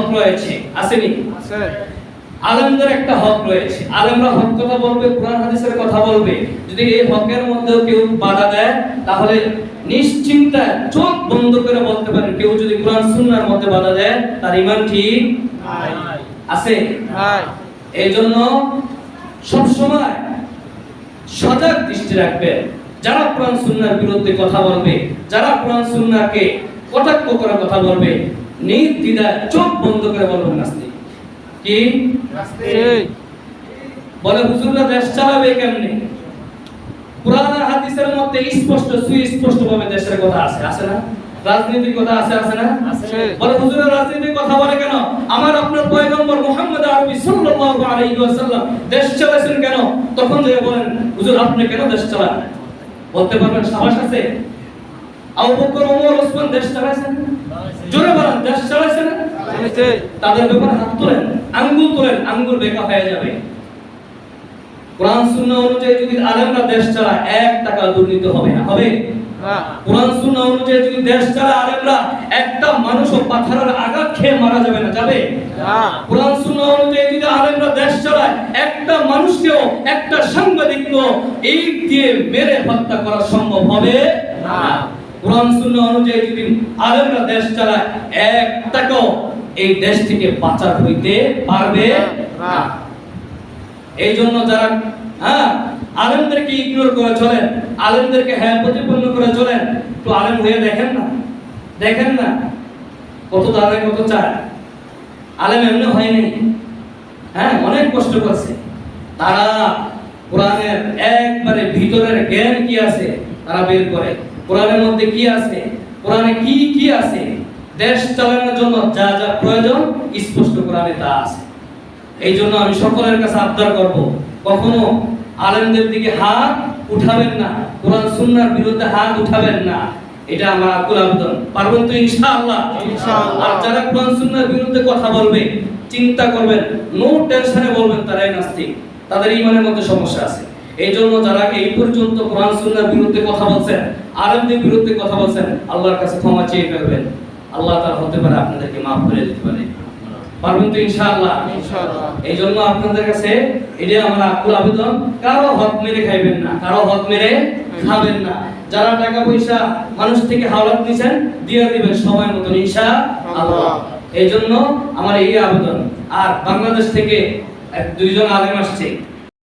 হক রয়েছে আসেনি? আলেমদের একটা হক রয়েছে। আলেমরা হক কথা বলবে কোরআন হাদিসের কথা বলবে। যদি এই হকের মধ্যে কেউ বাধা দেয় তাহলে নিশ্চিন্তায় চোখ বন্ধ করে বলতে পারেন কেউ যদি কোরআন সুন্নাহর মধ্যে বাধা দেয় তার ঈমান ঠিক আছে? নাই। এই জন্য সবসময় সজাগ দৃষ্টি রাখবেন যারা কোরআন সুন্নাহর বিরুদ্ধে কথা বলবে যারা কোরআন সুন্নাহকে কটাক্ষ করে কথা বলবে নির্দ্বিধায় চোখ বন্ধ করে বলবেন নাস্তিক। কি? বলে হুজুররা দেশ চালাবে কেমনে? কোরআন হাদিসের মধ্যে স্পষ্ট সুস্পষ্ট ভাবে দেশের কথা আছে। আছে না? রাজনীতির কথা আছে আছে না? বলে হুজুরের রাজনীতির কথা বলে কেন? আমার আপনার পয়গম্বর মুহাম্মদ আরবি সাল্লাল্লাহু আলাইহি ওয়াসাল্লাম দেশ চালাছেন কেন? তখন যে বলেন হুজুর আপনি কেন দেশ চালান? বলতে পারবেন সাহস আছে? আবু বকর ওমর ওসমান দেশ চালাছেন জোরে বলেন দেশ চালাছেন চালিয়েছে তাদের ব্যাপারে হাত তোলেন আঙ্গুল তোলেন আঙ্গুল বেকা হয়ে যাবে। কোরআন সুন্নাহ অনুযায়ী যদি আলেমরা দেশ চালায় এক টাকা দুর্নীতি হবে না হবে? কোরআন সুন্নাহ অনুযায়ী যদি দেশ চালায় আলেমরা একটা মানুষও পাথরের আঘাত খেয়ে মারা যাবে না যাবে? কোরআন সুন্নাহ অনুযায়ী যদি আলেমরা দেশ চালায় একটা মানুষকেও একটা সাংবাদিককেও এই দিয়ে মেরে হত্যা করা সম্ভব হবে? না। কোরআন সুন্নাহ অনুযায়ী যদি আলেমরা দেশ চালায় এক টাকাও এই দেশ থেকে বাঁচার হইতে পারবে না এই জন্য যারা হ্যাঁ আলেমদেরকে ইগনোর করে চলেন আলেমদেরকে হ্যাঁ প্রতিপন্ন করে চলেন তো আলেম হয়ে দেখেন না দেখেন না কত দাঁড়ায় কত চায়। আলেম এমনি হয়নি হ্যাঁ অনেক কষ্ট করছে। তারা কোরআনের একবারে ভিতরের জ্ঞান কি আছে তারা বের করে। কোরআনের মধ্যে কি আছে? কোরআনে কি কি আছে? দেশ চালানোর জন্য যা যা প্রয়োজন স্পষ্ট কোরআনে তা আছে। এই জন্য আমি সকলের কাছে আবদার করব কখনো আলেমদের দিকে হাত উঠাবেন না কোরআন সুন্নার বিরুদ্ধে হাত উঠাবেন না। এটা আমার আকুল আবেদন। পারবেন তো ইনশাআল্লাহ? ইনশাআল্লাহ। আর যারা কোরআন সুন্নার বিরুদ্ধে কথা বলবে চিন্তা করবেন নো টেনশনে বলবেন তারাই নাস্তিক। তাদের ইমানের মধ্যে সমস্যা আছে। এই জন্য যারা এই পর্যন্ত কোরআন সুন্নাহর বিরুদ্ধে কথা বলছেন আলেমদের বিরুদ্ধে কথা বলছেন আল্লাহর কাছে ক্ষমা চেয়ে ফেলবেন। আল্লাহ তাআলা হতে পারে আপনাদেরকে মাফ করে দিতে পারে। পারবেন তো ইনশাআল্লাহ? ইনশাআল্লাহ। এই জন্য আপনাদের কাছে এটা আমার আকুল আবেদন কারও হক মেরে খাইবেন না কারও হক মেরে খাবেন না। যারা টাকা পয়সা মানুষ থেকে হাওলাত নিছেন দিয়ে দিবেন সময় মতন ইনশা আল্লাহ। এই জন্য আমার এই আবেদন। আর বাংলাদেশ থেকে দুইজন আলেম আসছে